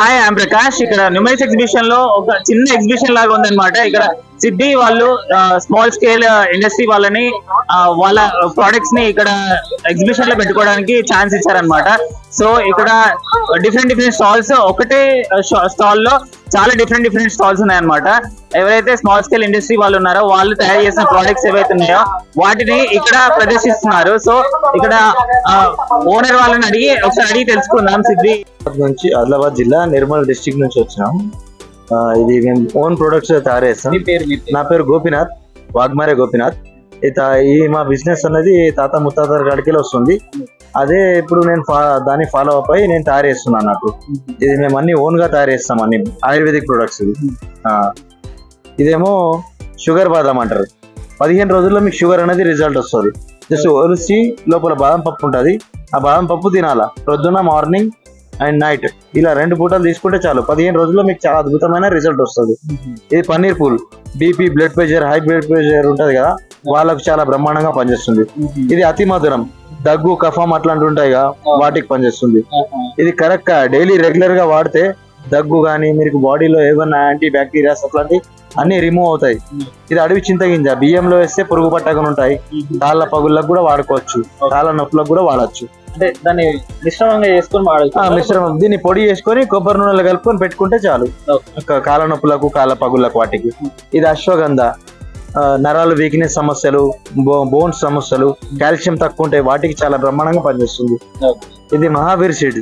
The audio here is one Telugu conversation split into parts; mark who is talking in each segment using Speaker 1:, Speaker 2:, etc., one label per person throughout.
Speaker 1: హాయ్ ఐమ్ ప్రకాష్ ఇక్కడ న్యూమైస్ ఎగ్జిబిషన్లో ఒక చిన్న ఎగ్జిబిషన్ లాగా ఉందన్నమాట. ఇక్కడ సిద్ధి వాళ్ళు స్మాల్ స్కేల్ ఇండస్ట్రీ వాళ్ళని వాళ్ళ ప్రొడక్ట్స్ని ఇక్కడ ఎగ్జిబిషన్లో పెట్టుకోవడానికి ఛాన్స్ ఇచ్చారనమాట సో ఇక్కడ డిఫరెంట్ డిఫరెంట్ స్టాల్స్ ఒకటే స్టాల్లో చాలా డిఫరెంట్ డిఫరెంట్ స్టాల్స్ ఉన్నాయన్నమాట. ఎవరైతే స్మాల్ స్కేల్ ఇండస్ట్రీ వాళ్ళు ఉన్నారో వాళ్ళు తయారు చేసిన ప్రొడక్ట్స్ ఏవైతే ఉన్నాయో వాటిని ఇక్కడ ప్రదర్శిస్తున్నారు. సో ఇక్కడ ఓనర్ వాళ్ళని అడిగి ఒకసారి అడిగి తెలుసుకుందాం సిద్ధి.
Speaker 2: నుంచి ఆదిలాబాద్ జిల్లా నిర్మల్ డిస్ట్రిక్ట్ నుంచి వచ్చినాం. ఇది మేము ఓన్ ప్రొడక్ట్స్ తయారు చేస్తాం. నా పేరు గోపినాథ్ వాగ్మారే గోపినాథ్. ఈ తా- ఈ మా బిజినెస్ అనేది తాత ముత్తాతల కాడికి వస్తుంది. అదే ఇప్పుడు నేను దాన్ని ఫాలో అప్ అయ్యి నేను తయారు చేస్తున్నాను నాకు ఇది మేము అన్ని ఓన్గా తయారు చేస్తాం అన్ని ఆయుర్వేదిక్ ప్రొడక్ట్స్ ఇదేమో షుగర్ బాదం అంటారు. పదిహేను రోజుల్లో మీకు షుగర్ అనేది రిజల్ట్ వస్తుంది. జస్ట్ ఒలిసి లోపల బాదం పప్పు ఉంటుంది. ఆ బాదం పప్పు తినాలా? ప్రొద్దున మార్నింగ్ అండ్ నైట్ ఇలా రెండు పూటలు తీసుకుంటే చాలు. పదిహేను రోజుల్లో మీకు చాలా అద్భుతమైన రిజల్ట్ వస్తుంది. ఇది పన్నీర్ pool. BP blood pressure high blood pressure ఉంటది కదా? వాళ్ళకు చాలా బ్రహ్మాండంగా పనిచేస్తుంది. ఇది అతి మధురం. దగ్గు కఫం అట్లాంటి ఉంటాయి కదా వాటికి పనిచేస్తుంది. ఇది కరెక్ట్? డైలీ రెగ్యులర్గా వాడితే దగ్గు కానీ మీకు బాడీలో ఏమన్నా యాంటీ బ్యాక్టీరియాస్ అట్లాంటి అన్ని రిమూవ్ అవుతాయి. ఇది అడవి చింతగింజ బియ్యంలో వేస్తే పురుగు పట్టకుండా ఉంటాయి. కాళ్ళ పగుళ్ళకు కూడా వాడుకోవచ్చు. కాళ్ళ నొప్పులకు కూడా వాడచ్చు.
Speaker 1: అంటే దాన్ని మిశ్రమంగా చేసుకొని వాడచ్చు
Speaker 2: మిశ్రమం. దీన్ని పొడి చేసుకొని కొబ్బరి నూనెలో కలుపుకొని పెట్టుకుంటే చాలు. కాళ్ళ నొప్పులకు కాళ్ళ పగుళ్ళకు వాటికి. ఇది అశ్వగంధ. నరాలు వీక్నెస్ సమస్యలు బోన్స్ సమస్యలు కాల్షియం తక్కువ ఉంటే వాటికి చాలా బ్రహ్మాండంగా పనిచేస్తుంది. ఇది మహావీర్ సీడ్.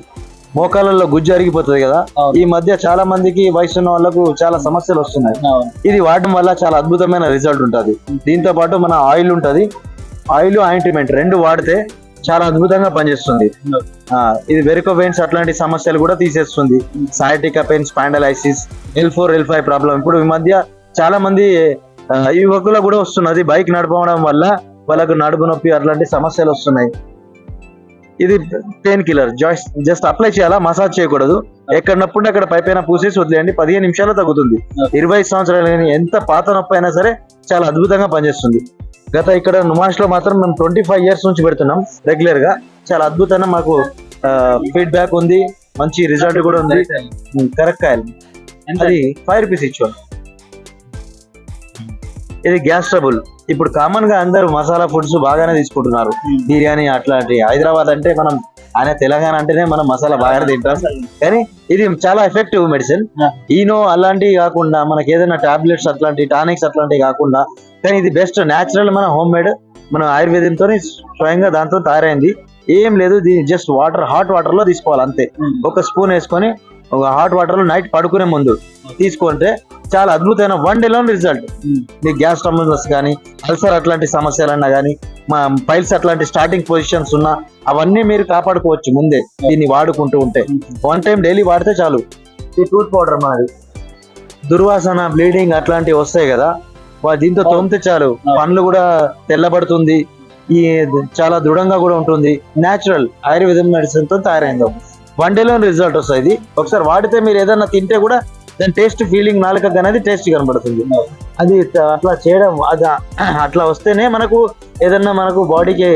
Speaker 2: మోకాళ్ళలో గుజ్జు అరిగిపోతుంది కదా. ఈ మధ్య చాలా మందికి వయసు ఉన్న వాళ్ళకు చాలా సమస్యలు వస్తున్నాయి. ఇది వాడడం వల్ల చాలా అద్భుతమైన రిజల్ట్ ఉంటుంది. దీంతో పాటు మన ఆయిల్ ఉంటది. ఆయిల్ ఆయింట్మెంట్ రెండు వాడితే చాలా అద్భుతంగా పనిచేస్తుంది. ఇది వెరికో వెయిన్స్ అట్లాంటి సమస్యలు కూడా తీసేస్తుంది. Sciatica pain spondylosis L four L five problem ఇప్పుడు ఈ మధ్య చాలా మంది యువకులకు కూడా వస్తున్నది. బైక్ నడపడం వల్ల వాళ్ళకు నడుపు నొప్పి అట్లాంటి సమస్యలు వస్తున్నాయి. ఇది పెయిన్ కిల్లర్. జాయిస్ జస్ట్ అప్లై చేయాలా? మసాజ్ చేయకూడదు. ఎక్కడ నొప్పి అక్కడ పై పైన పూసేసి వదిలేయండి. పదిహేను నిమిషాలు తగ్గుతుంది. ఇరవై సంవత్సరాలు కానీ ఎంత పాత నొప్పి అయినా సరే చాలా అద్భుతంగా పనిచేస్తుంది. గత ఇక్కడ నుమాష్లో మాత్రం మేము ట్వంటీ ఫైవ్ ఇయర్స్ నుంచి పెడుతున్నాం రెగ్యులర్గా చాలా అద్భుతంగా మాకు ఫీడ్బ్యాక్ ఉంది. మంచి రిజల్ట్ కూడా ఉంది. కరెక్ట్ కాయలు. అది ఫైవ్ రూపీస్ ఇచ్చాం ఇది గ్యాస్ ట్రబుల్. ఇప్పుడు కామన్గా అందరూ మసాలా ఫుడ్స్ బాగానే తీసుకుంటున్నారు. బిర్యానీ అట్లాంటి హైదరాబాద్ అంటే మనం ఆయన తెలంగాణ అంటేనే మనం మసాలా బాగానే తింటాం. కానీ ఇది చాలా ఎఫెక్టివ్ మెడిసిన్. ఈనో అలాంటివి కాకుండా మనకి ఏదైనా టాబ్లెట్స్ అట్లాంటి టానిక్స్ అట్లాంటివి కాకుండా కానీ ఇది బెస్ట్ న్యాచురల్ మన హోమ్ మేడ్ మన ఆయుర్వేదంతో స్వయంగా దాంతో తయారైంది. ఏం లేదు దీని జస్ట్ వాటర్ హాట్ వాటర్లో తీసుకోవాలి అంతే. ఒక స్పూన్ వేసుకొని ఒక హాట్ వాటర్లో నైట్ పడుకునే ముందు తీసుకుంటే చాలా అద్భుతమైన వన్ డేలో రిజల్ట్ మీ గ్యాస్ ట్రబుల్స్ కానీ అల్సర్ అట్లాంటి సమస్యలన్నా కానీ మా పైల్స్ అట్లాంటి స్టార్టింగ్ పొజిషన్స్ ఉన్నా అవన్నీ మీరు కాపాడుకోవచ్చు ముందే దీన్ని వాడుకుంటూ ఉంటే. వన్ టైం డైలీ వాడితే చాలు. ఈ టూత్ పౌడర్ మనది దుర్వాసన బ్లీడింగ్ అట్లాంటివి వస్తాయి కదా దీంతో తోమితే చాలు. పండ్లు కూడా తెల్లబడుతుంది. ఈ చాలా దృఢంగా కూడా ఉంటుంది. నేచురల్ ఆయుర్వేదం మెడిసిన్తో తయారైంది. వన్ డేలో రిజల్ట్ వస్తుంది ఇది ఒకసారి వాడితే మీరు ఏదైనా తింటే కూడా దాని టేస్ట్ ఫీలింగ్ నాలుక అనేది టేస్ట్ కనబడుతుంది. అది అట్లా చేయడం అది అట్లా వస్తేనే మనకు ఏదన్నా మనకు బాడీకి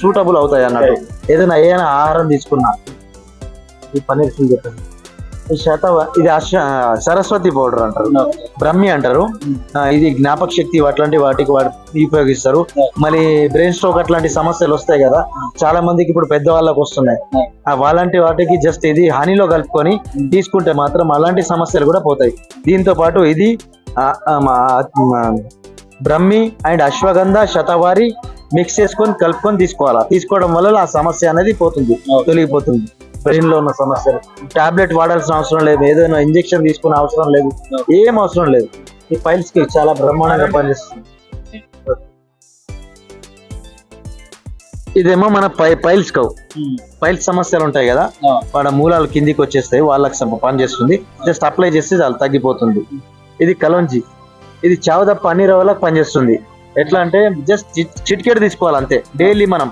Speaker 2: సూటబుల్ అవుతాయి అన్నట్టు. ఏదైనా ఏదైనా ఆహారం తీసుకున్నా ఈ పన్నీర్ ఫుల్ చెప్పండి. ఇది అశ్వ సరస్వతి పౌడర్ అంటారు. బ్రహ్మి అంటారు. ఇది జ్ఞాపక శక్తి అట్లాంటి వాటికి ఉపయోగిస్తారు. మళ్ళీ బ్రెయిన్ స్ట్రోక్ అట్లాంటి సమస్యలు వస్తాయి కదా చాలా మందికి ఇప్పుడు పెద్ద వాళ్ళకి వస్తున్నాయి. ఆ. అలాంటి వాటికి జస్ట్ ఇది హనీలో కలుపుకొని తీసుకుంటే మాత్రం అలాంటి సమస్యలు కూడా పోతాయి. దీంతో పాటు ఇది బ్రహ్మి అండ్ అశ్వగంధ శతవారి మిక్స్ చేసుకొని కలుపుకొని తీసుకోవాలా? తీసుకోవడం వల్ల ఆ సమస్య అనేది పోతుంది తొలగిపోతుంది. బ్రెయిన్లో ఉన్న సమస్యలు. టాబ్లెట్ వాడాల్సిన అవసరం లేదు ఏదైనా ఇంజెక్షన్ తీసుకునే అవసరం లేదు ఏం అవసరం లేదు. ఈ ఫైల్స్కి చాలా బ్రహ్మాండంగా పనిచేస్తుంది. ఇదేమో మన పై పైల్స్ కవ్ పైల్స్ సమస్యలు ఉంటాయి కదా వాడ మూలాలు కిందికి వచ్చేస్తాయి వాళ్ళకి సమ- పనిచేస్తుంది. జస్ట్ అప్లై చేస్తే చాలా తగ్గిపోతుంది. ఇది కలోంజి. ఇది చావదప్ప అన్ని రవ్వలకు పనిచేస్తుంది. ఎట్లా అంటే జస్ట్ చిటికెడు తీసుకోవాలి అంతే. డైలీ మనం.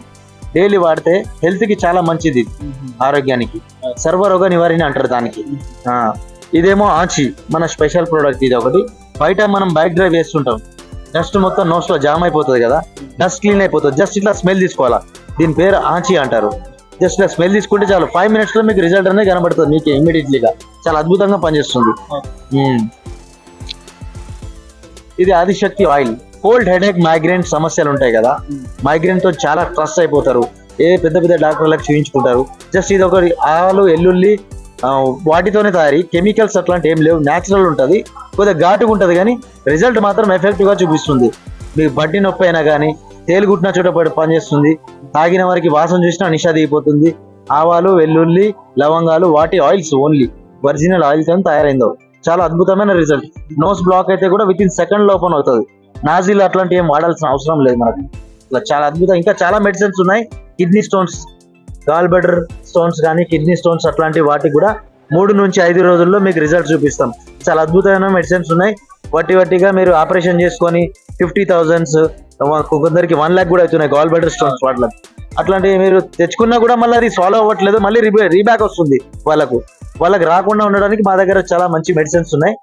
Speaker 2: డైలీ వాడితే హెల్త్కి చాలా మంచిది ఆరోగ్యానికి. సర్వరోగ నివారణ అంటారు దానికి. ఇదేమో ఆచి మన స్పెషల్ ప్రోడక్ట్ ఇది ఒకటి. బయట మనం బైక్ డ్రైవ్ చేస్తుంటాం డస్ట్ మొత్తం నోస్లో జామ్ అయిపోతుంది కదా. డస్ట్ క్లీన్ అయిపోతుంది. జస్ట్ ఇట్లా స్మెల్ తీసుకోవాలా. దీని పేరు ఆచి అంటారు. జస్ట్ స్మెల్ తీసుకుంటే చాలు. ఫైవ్ మినిట్స్లో మీకు రిజల్ట్ అనేది కనబడుతుంది మీకు ఇమీడియట్లీగా చాలా అద్భుతంగా పనిచేస్తుంది. ఇది Adishakti oil. Cold headache migraine సమస్యలు ఉంటాయి కదా. మైగ్రేన్తో చాలా స్ట్రెస్ అయిపోతారు. ఏ పెద్ద పెద్ద డాక్టర్లకు చూపించుకుంటారు జస్ట్ ఇది ఒక ఆలు ఎల్లుల్లి వాటితోనే తయారీ. కెమికల్స్ అట్లాంటి ఏం లేవు. న్యాచురల్ ఉంటుంది. కొద్దిగా ఘాటుగా ఉంటుంది కానీ రిజల్ట్ మాత్రం ఎఫెక్టివ్గా చూపిస్తుంది. మీకు బడ్డి నొప్పి అయినా కానీ తేలుగుట్టిన చోట పడి పనిచేస్తుంది తాగిన వారికి వాసన చూసినా నిషా దిగిపోతుంది. ఆవాలు వెల్లుల్లి లవంగాలు వాటి ఆయిల్స్ ఓన్లీ. ఒరిజినల్ ఆయిల్తో తయారైందో. చాలా అద్భుతమైన రిజల్ట్. నోస్ బ్లాక్ అయితే కూడా విత్ ఇన్ సెకండ్లో అవుతుంది. నాజిల్ అట్లాంటివి ఏం వాడాల్సిన అవసరం లేదు మనకు. ఇట్లా చాలా అద్భుతం. ఇంకా చాలా మెడిసిన్స్ ఉన్నాయి. Kidney stones gall bladder stones కానీ కిడ్నీ స్టోన్స్ అట్లాంటి వాటికి కూడా మూడు నుంచి ఐదు రోజుల్లో మీకు రిజల్ట్ చూపిస్తాం. చాలా అద్భుతమైన మెడిసిన్స్ ఉన్నాయి. వట్టి వట్టిగా మీరు ఆపరేషన్ చేసుకొని ఫిఫ్టీ థౌజండ్స్ కొందరికి వన్ ల్యాక్ కూడా అవుతున్నాయి గాల్ బెడర్ స్టోన్స్ వాటికి అట్లాంటివి మీరు తెచ్చుకున్నా కూడా మళ్ళీ అది సాల్వ్ అవ్వట్లేదు. మళ్ళీ రీబ్యాక్ వస్తుంది వాళ్ళకు. వాళ్ళకి రాకుండా ఉండడానికి మా దగ్గర చాలా మంచి మెడిసిన్స్ ఉన్నాయి.